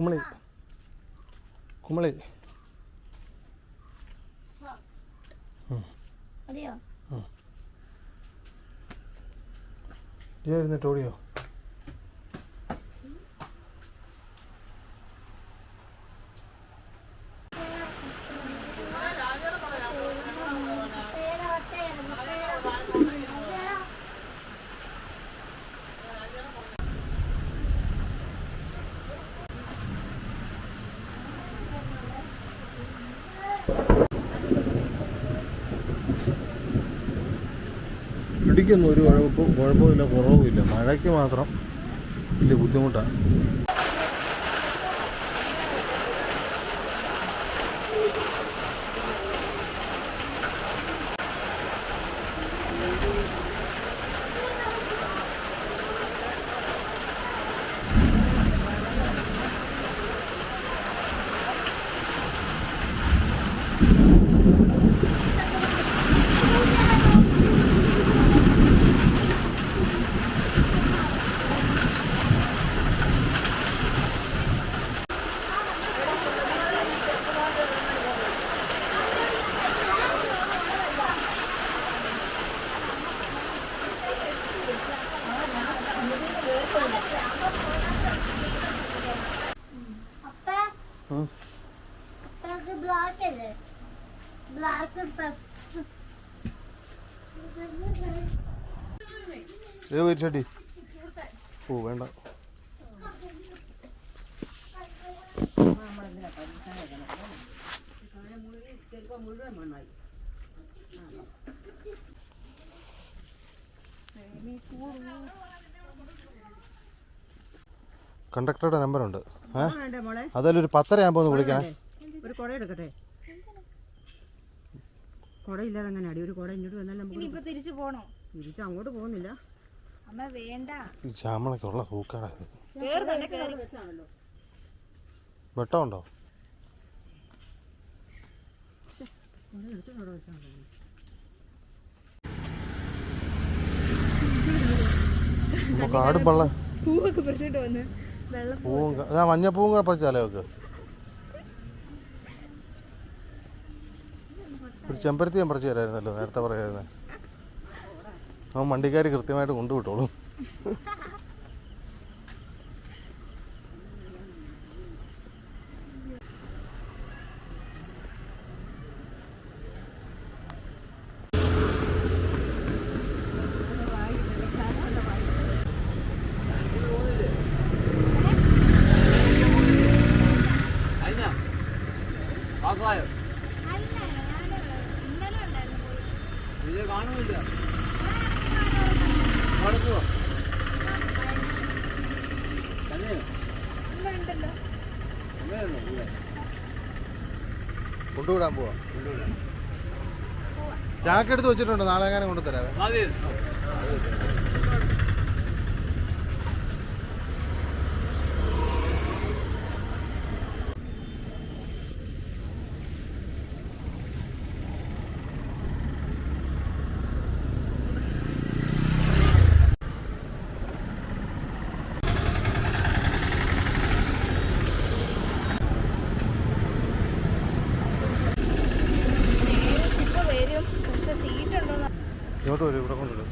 കുമളി. കുമളി. ഇരുന്നിട്ട് ഓടിയോ? ഇടിക്കൊന്നും ഒരു കുഴപ്പം കുഴപ്പമില്ല കുറവുമില്ല. മഴയ്ക്ക് മാത്രം വലിയ ബുദ്ധിമുട്ടാണ്. Thank അപ്പക്ക് ബ്ലാക്ക് അല്ലേ? ബ്ലാക്ക് ഫസ്റ്റ് ഏ വരിച്ചടി ഓ വേണ്ട. കണ്ടക്ടറുടെ നമ്പറുണ്ട്. ഏ? അതായാലും ഒരു പത്തര ആകുമ്പോൾ ഒന്ന് വിളിക്കണേ. ഒരു കുട എടുക്കട്ടെ? കുടയില്ലാതെ അങ്ങനെ അടി? ഒരു കുട ഇങ്ങോട്ട് വന്നാൽ നമുക്ക് ഇപ്പോ തിരിച്ചു പോണോ? തിരിച്ച് അങ്ങോട്ട് പോകുന്നില്ല. അമ്മ വേണ്ട. ഈ ചാമളൊക്കെ ഉള്ള സൂക്കാടാ ഇത്. തന്നെ കേറി. വെട്ടമുണ്ടോ? കുട കുട നമുക്ക് ആടും പള്ള. പൂവൊക്കെ പറിച്ചിട്ട് വന്ന്. പൂവും അതാ മഞ്ഞപ്പൂവും കൂടെ പറിച്ചാലേ വെക്ക്. ഒരു ചെമ്പരത്തി ഞാൻ പറിച്ചു തരായിരുന്നല്ലോ നേരത്തെ പറയായിരുന്നേ. അവൻ വണ്ടിക്കാർ കൃത്യമായിട്ട് കൊണ്ടുവിട്ടോളും. കൊണ്ടുവിടാൻ പോവാ. ചാക്കെടുത്ത് വെച്ചിട്ടുണ്ടോ? നാളെ എങ്ങനെ കൊണ്ടുതരാവേ മതി ഇപ്പൊ വരും പക്ഷെ സീറ്റ് ഉണ്ടോ ഇങ്ങോട്ട് വരും ഇവിടെ കൊണ്ടുവരും.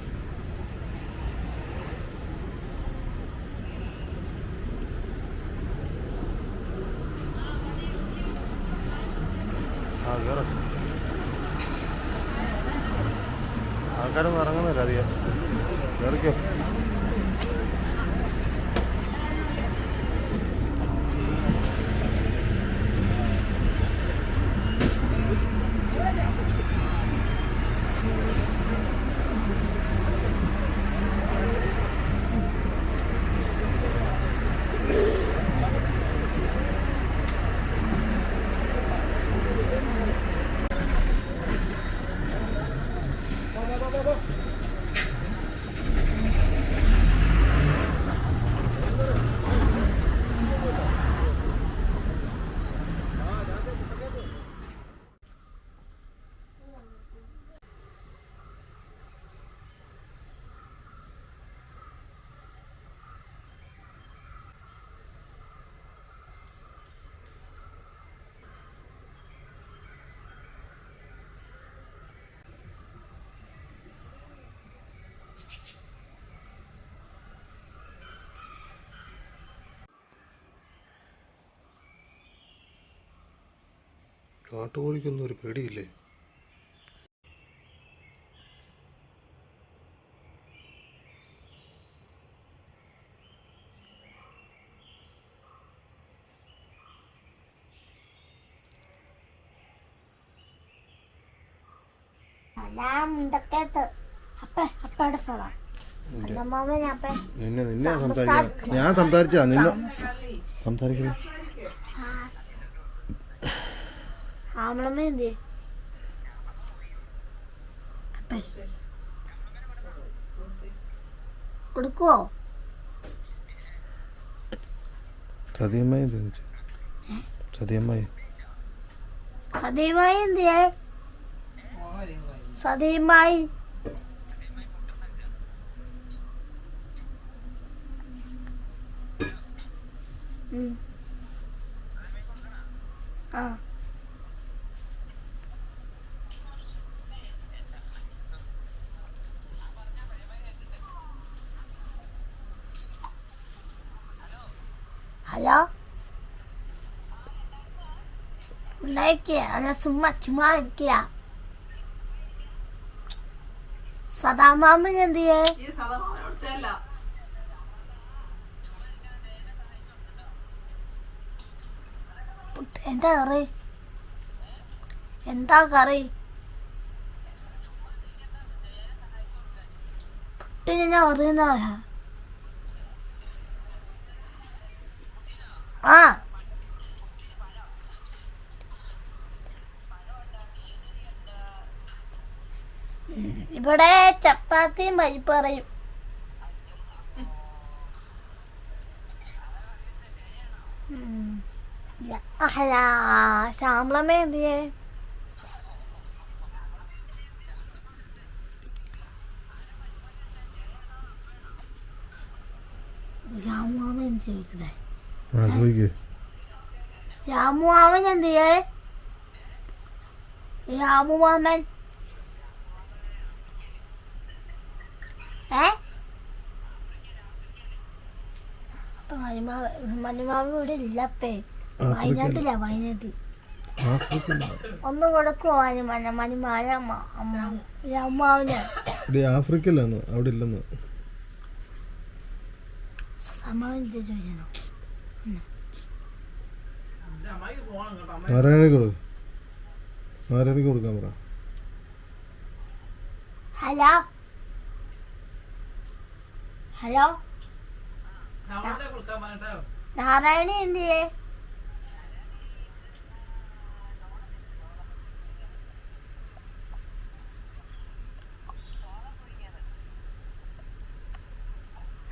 ആൾക്കാരൊന്നും ഇറങ്ങുന്നില്ല അധികം. കയറിക്കോ കാട്ടുകോഴിക്കൊന്നും ഒരു പേടിയില്ലേ? ഞാൻ സംസാരിച്ചാ നിന്നെ അപ്പയുടെ സ്ഥലം അന്നമ്മാമ ഞാൻ അപ്പ നിന്നെ നിന്നെ സംസാരിക്കാം ഞാൻ സംസാരിച്ചാ നിന്നെ സംസാരിക്കുന്നു ആമളമ്മ എന്ത്? കൊടുക്കോ കൊടുക്കുവോ? സതിയമ്മായി എന്ത് ചോദിച്ചു? സതിയമ്മായി സതീമായി എന്തിയേ ഹലോ ഉണ്ടായിരിക്കുക അല്ല ചുമ്മാ ചുമ്മാ ഇരിക്കുക സദാമാമൻ എന്ത് ചെയ്യേ എന്താ കറി എന്താ കറി പുട്ടിന് ഞാൻ അറിയുന്നവരാ ആ. ഇവിടെ ചപ്പാത്തിയും പരിപ്പ് പറയും അല്ല ശ്യാമളമ്മ എന്തിയേ? രാമുമാമൻ എന്ത് ചോദിക്കണേ ആ ചോദിക്കേ. രാമുമാമൻ എന്ത് ചെയ്യേ? രാമുമാമൻ ഏ? മണിമാവ് ഇവിടെ ഇല്ലപ്പേ വയനാട്ടില്ല വയനാട്ടിൽ. ഒന്ന് കൊടുക്കുവോ മണി മണിമാല രാമുമാവിന് ഇവിടെ ആഫ്രിക്കയിലാന്ന് അവിടെ ഇല്ലെന്ന്. സമാവിന്റെ ചോദിക്കണം കൊടു നാരായണിക്ക് കൊടുക്കാൻ പറ. ഹലോ? ഹലോ? നാരായണി എന്ത് ചെയ്യേ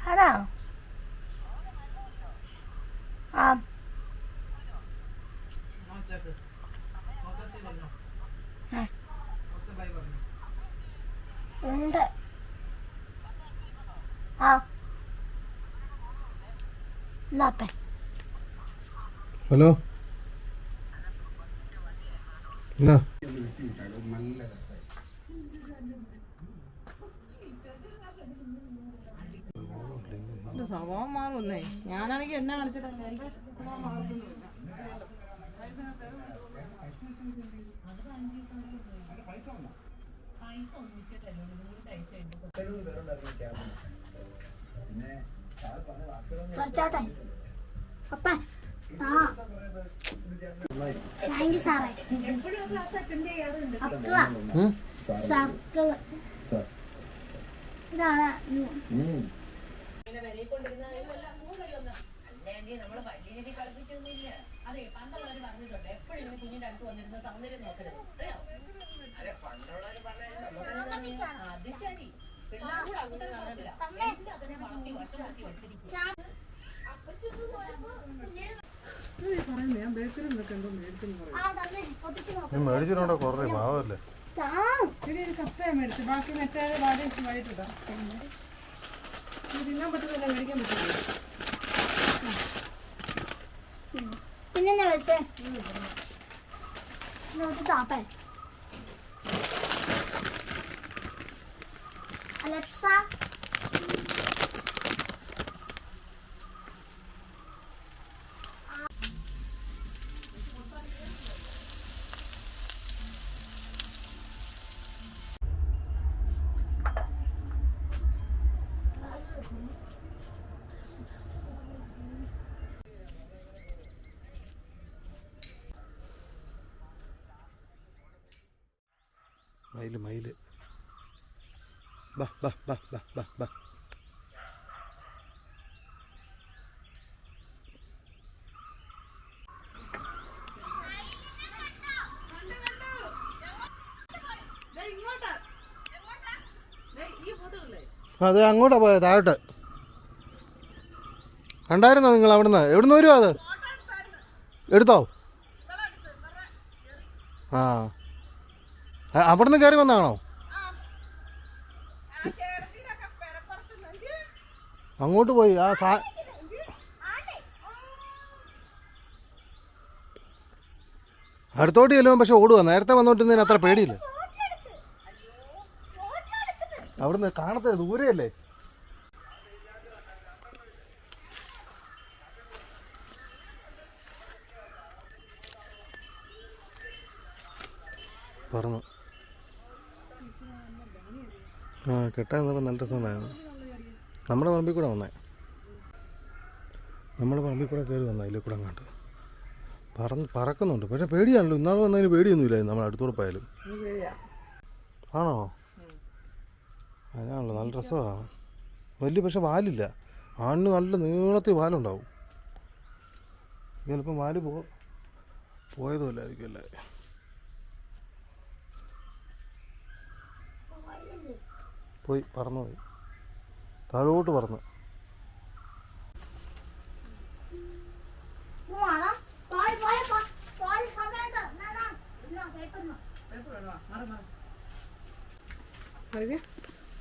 ഹലോ ആ ഉണ്ട്. ആ. എന്നാപ്പേ ഹലോ? എന്നാ? സ്വഭാവം മാറുന്നേ ഞാനാണെങ്കിൽ എന്നെ കാണിച്ചിട്ടാ എന്റെ സ്വഭാവം മാറുന്നില്ല കുറച്ചോട്ടെ. അപ്പ താങ്ക് യു സാറേ അക്കള ഉം? സർക്കിൾ ഇതാണ്. പറയുന്നത് ഞാൻ ബേക്കറിൽ നിന്നൊക്കെ എന്തോ മേടിച്ചെന്ന് പറയും. ആ തന്നെ പൊട്ടിക്കണോ നീ മേടിച്ചിട്ടുണ്ടോ കുറേ? പാവല്ലേ? താ ഇനി ഒരു കപ്പയാ മേടിച്ചു. ബാക്കി മറ്റേ വാടി വൈകിട്ടിടാം ഇത് തിന്നാൻ പറ്റുന്നില്ല മേടിക്കാൻ പറ്റില്ല പിന്നെ വെച്ചേ? നോട്ട് താപ്പേ അലക്സ മയിൽ മയിൽ ബാ ബാ ബാ ബാ ബാ ബാ. അതെ അങ്ങോട്ടാ പോയത് താഴോട്ട്. കണ്ടായിരുന്നോ നിങ്ങൾ അവിടുന്ന്? എവിടുന്ന് വരുമോ അത്? എടുത്തോ? ആ. അവിടുന്ന് കയറി വന്നാണോ? അങ്ങോട്ട് പോയി. ആ സാ അടുത്തോട്ട് ചെല്ലുമ്പോൾ പക്ഷെ ഓടുക നേരത്തെ വന്നോണ്ടിരുന്നതിന് അത്ര പേടിയില്ല. അവിടുന്ന് കാണത്തെ ദൂരെയല്ലേ പറഞ്ഞു ആ കെട്ടാൻ നിന്നപ്പോൾ നല്ല രസമുണ്ടായിരുന്നു. നമ്മുടെ പറമ്പിൽ കൂടെ വന്നേ. നമ്മുടെ പറമ്പിൽ കൂടെ കയറി വന്ന അതിൽ കൂടെ അങ്ങോട്ട്. പറന്ന് പറക്കുന്നുണ്ട്. പക്ഷെ പേടിയാണല്ലോ ഇന്നാൾ വന്നതിന് പേടിയൊന്നുമില്ലായിരുന്നു നമ്മൾ അടുത്തുറപ്പായാലും ആണോ? അതിനാണല്ലോ നല്ല രസമാണ് വലിയ പക്ഷെ വാലില്ല. ആണിന് നല്ല നീളത്തിൽ വാലുണ്ടാവും. ചിലപ്പം വാൽ പോ പോയതുമില്ലായിരിക്കും അല്ലേ പോയി പറന്നു പോയി താഴോട്ട് പറന്ന് പോവാണോ? പോയി, പോയി, പോ- പോയി സമയത്ത്. എന്നാ, പറന്നുപോയി താഴോട്ട് പറന്ന്.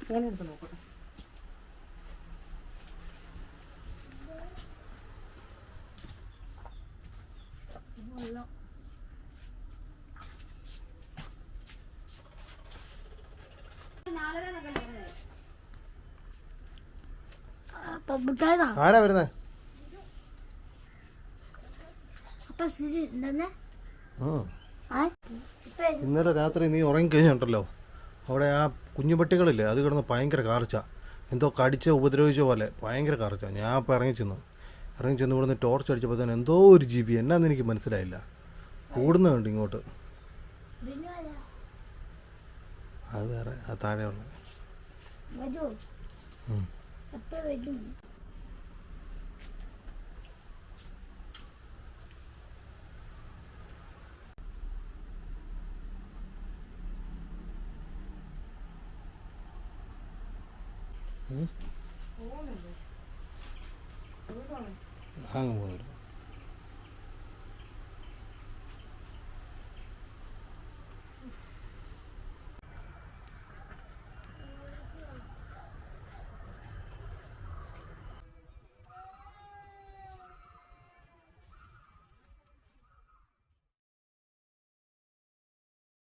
ഫോൺ എടുത്ത് നോക്കട്ടെ ആരാ വരുന്നേ? ഇന്നലെ രാത്രി നീ ഉറങ്ങിക്കഴിഞ്ഞുണ്ടല്ലോ അവിടെ ആ കുഞ്ഞുപട്ടികളില്ലേ അത് കിടന്ന് ഭയങ്കര കാർച്ച എന്തോ കടിച്ച ഉപദ്രവിച്ച പോലെ ഭയങ്കര കാർച്ച ഞാൻ അപ്പോൾ ഇറങ്ങി ചെന്നു. ഇറങ്ങി ചെന്ന് ഇവിടുന്ന് ടോർച്ച് അടിച്ചപ്പോൾ തന്നെ എന്തോ ഒരു ജീവി. എന്നാന്ന് എനിക്ക് മനസ്സിലായില്ല. കൂടുന്നുണ്ട് ഇങ്ങോട്ട്? അത് വേറെ ആ താഴെയുള്ള. 응? 한국어 로.